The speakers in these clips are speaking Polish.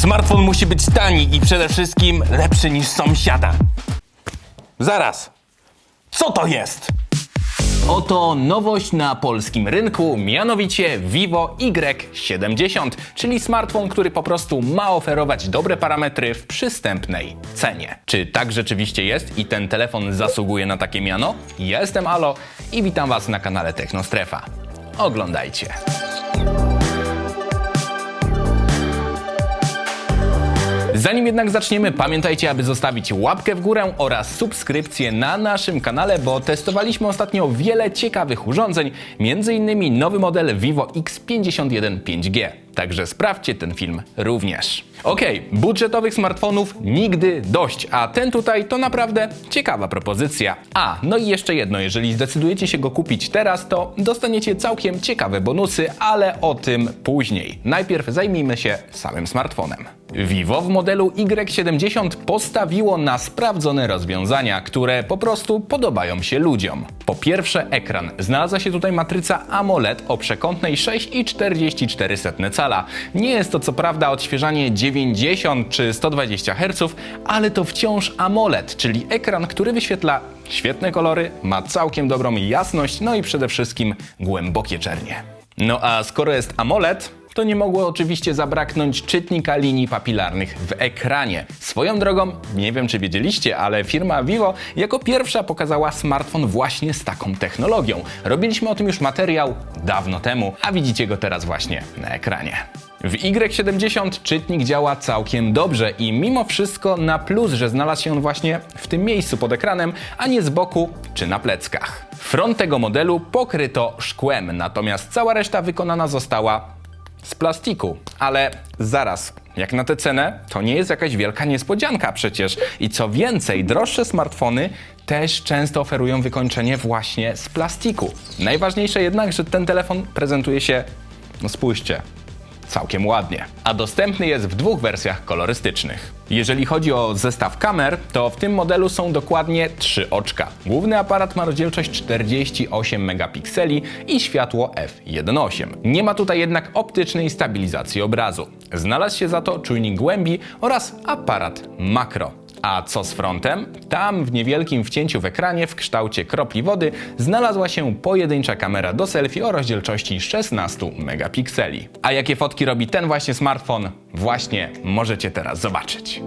Smartfon musi być tani i przede wszystkim lepszy niż sąsiada. Zaraz. Co to jest? Oto nowość na polskim rynku, mianowicie Vivo Y70, czyli smartfon, który po prostu ma oferować dobre parametry w przystępnej cenie. Czy tak rzeczywiście jest i ten telefon zasługuje na takie miano? Jestem Alo i witam Was na kanale Technostrefa. Oglądajcie. Zanim jednak zaczniemy, pamiętajcie, aby zostawić łapkę w górę oraz subskrypcję na naszym kanale, bo testowaliśmy ostatnio wiele ciekawych urządzeń, m.in. nowy model Vivo X51 5G. Także sprawdźcie ten film również. Okej, budżetowych smartfonów nigdy dość, a ten tutaj to naprawdę ciekawa propozycja. A, no i jeszcze jedno, jeżeli zdecydujecie się go kupić teraz, to dostaniecie całkiem ciekawe bonusy, ale o tym później. Najpierw zajmijmy się samym smartfonem. Vivo w modelu Y70 postawiło na sprawdzone rozwiązania, które po prostu podobają się ludziom. Po pierwsze ekran. Znalazła się tutaj matryca AMOLED o przekątnej 6,44 cala. Nie jest to co prawda odświeżanie 90 czy 120 Hz, ale to wciąż AMOLED, czyli ekran, który wyświetla świetne kolory, ma całkiem dobrą jasność, no i przede wszystkim głębokie czernie. No a skoro jest AMOLED, to nie mogło oczywiście zabraknąć czytnika linii papilarnych w ekranie. Swoją drogą, nie wiem czy wiedzieliście, ale firma Vivo jako pierwsza pokazała smartfon właśnie z taką technologią. Robiliśmy o tym już materiał dawno temu, a widzicie go teraz właśnie na ekranie. W Y70 czytnik działa całkiem dobrze i mimo wszystko na plus, że znalazł się on właśnie w tym miejscu pod ekranem, a nie z boku czy na pleckach. Front tego modelu pokryto szkłem, natomiast cała reszta wykonana została z plastiku. Ale zaraz, jak na tę cenę, to nie jest jakaś wielka niespodzianka przecież. I co więcej, droższe smartfony też często oferują wykończenie właśnie z plastiku. Najważniejsze jednak, że ten telefon prezentuje się, no spójrzcie, całkiem ładnie. A dostępny jest w dwóch wersjach kolorystycznych. Jeżeli chodzi o zestaw kamer, to w tym modelu są dokładnie trzy oczka. Główny aparat ma rozdzielczość 48 megapikseli i światło f1.8. Nie ma tutaj jednak optycznej stabilizacji obrazu. Znalazł się za to czujnik głębi oraz aparat makro. A co z frontem? Tam w niewielkim wcięciu w ekranie w kształcie kropli wody znalazła się pojedyncza kamera do selfie o rozdzielczości 16 megapikseli. A jakie fotki robi ten właśnie smartfon? Właśnie możecie teraz zobaczyć.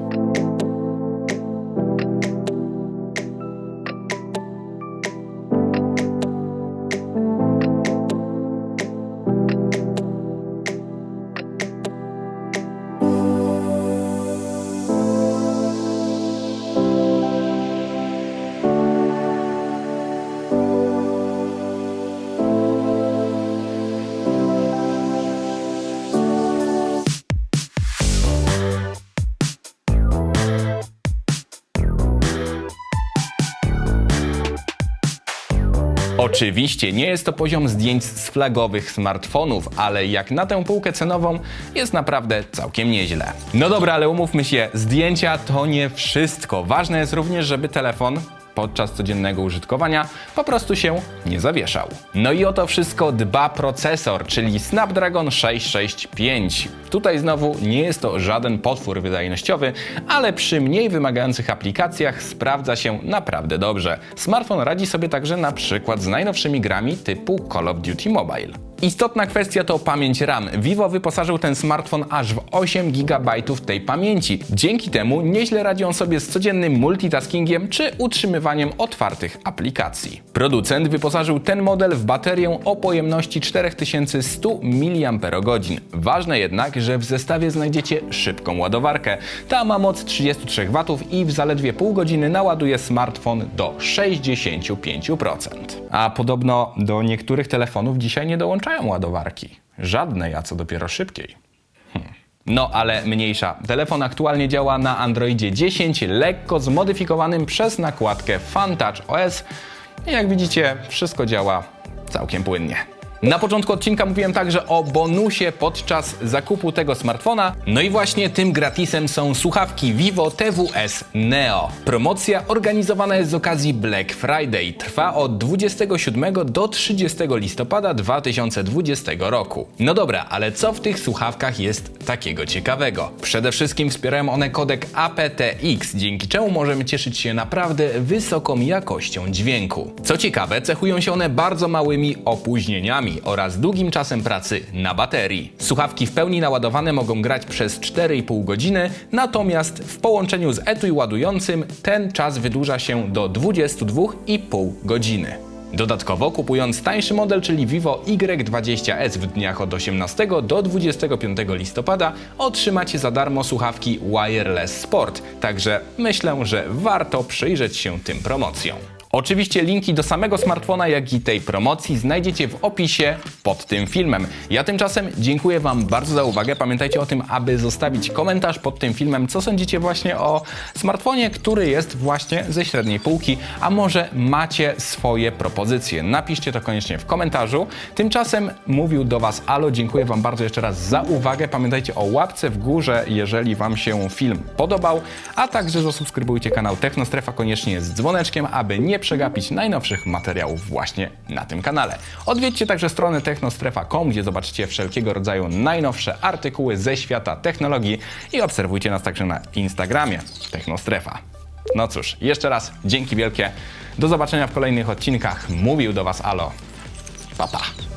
Oczywiście nie jest to poziom zdjęć z flagowych smartfonów, ale jak na tę półkę cenową jest naprawdę całkiem nieźle. No dobra, ale umówmy się, zdjęcia to nie wszystko. Ważne jest również, żeby telefon podczas codziennego użytkowania po prostu się nie zawieszał. No i o to wszystko dba procesor, czyli Snapdragon 665. Tutaj znowu nie jest to żaden potwór wydajnościowy, ale przy mniej wymagających aplikacjach sprawdza się naprawdę dobrze. Smartfon radzi sobie także na przykład z najnowszymi grami typu Call of Duty Mobile. Istotna kwestia to pamięć RAM. Vivo wyposażył ten smartfon aż w 8 GB tej pamięci. Dzięki temu nieźle radzi on sobie z codziennym multitaskingiem czy utrzymywaniem otwartych aplikacji. Producent wyposażył ten model w baterię o pojemności 4100 mAh. Ważne jednak, że w zestawie znajdziecie szybką ładowarkę. Ta ma moc 33 W i w zaledwie pół godziny naładuje smartfon do 65%. A podobno do niektórych telefonów dzisiaj nie dołączają ładowarki. Żadnej, a co dopiero szybkiej. No ale mniejsza. Telefon aktualnie działa na Androidzie 10, lekko zmodyfikowanym przez nakładkę FunTouch OS. I jak widzicie, wszystko działa całkiem płynnie. Na początku odcinka mówiłem także o bonusie podczas zakupu tego smartfona. No i właśnie tym gratisem są słuchawki Vivo TWS Neo. Promocja organizowana jest z okazji Black Friday. Trwa od 27 do 30 listopada 2020 roku. No dobra, ale co w tych słuchawkach jest takiego ciekawego? Przede wszystkim wspierają one kodek aptX, dzięki czemu możemy cieszyć się naprawdę wysoką jakością dźwięku. Co ciekawe, cechują się one bardzo małymi opóźnieniami oraz długim czasem pracy na baterii. Słuchawki w pełni naładowane mogą grać przez 4,5 godziny, natomiast w połączeniu z etui ładującym ten czas wydłuża się do 22,5 godziny. Dodatkowo kupując tańszy model, czyli Vivo Y20s w dniach od 18 do 25 listopada otrzymacie za darmo słuchawki Wireless Sport, także myślę, że warto przyjrzeć się tym promocjom. Oczywiście linki do samego smartfona, jak i tej promocji znajdziecie w opisie pod tym filmem. Ja tymczasem dziękuję Wam bardzo za uwagę. Pamiętajcie o tym, aby zostawić komentarz pod tym filmem, co sądzicie właśnie o smartfonie, który jest właśnie ze średniej półki, a może macie swoje propozycje. Napiszcie to koniecznie w komentarzu. Tymczasem mówił do Was Alo, dziękuję Wam bardzo jeszcze raz za uwagę. Pamiętajcie o łapce w górze, jeżeli Wam się film podobał, a także zasubskrybujcie kanał Technostrefa koniecznie z dzwoneczkiem, aby nie przegapić najnowszych materiałów właśnie na tym kanale. Odwiedźcie także stronę technostrefa.com, gdzie zobaczycie wszelkiego rodzaju najnowsze artykuły ze świata technologii i obserwujcie nas także na Instagramie Technostrefa. No cóż, jeszcze raz dzięki wielkie. Do zobaczenia w kolejnych odcinkach. Mówił do Was Alo. Pa, pa.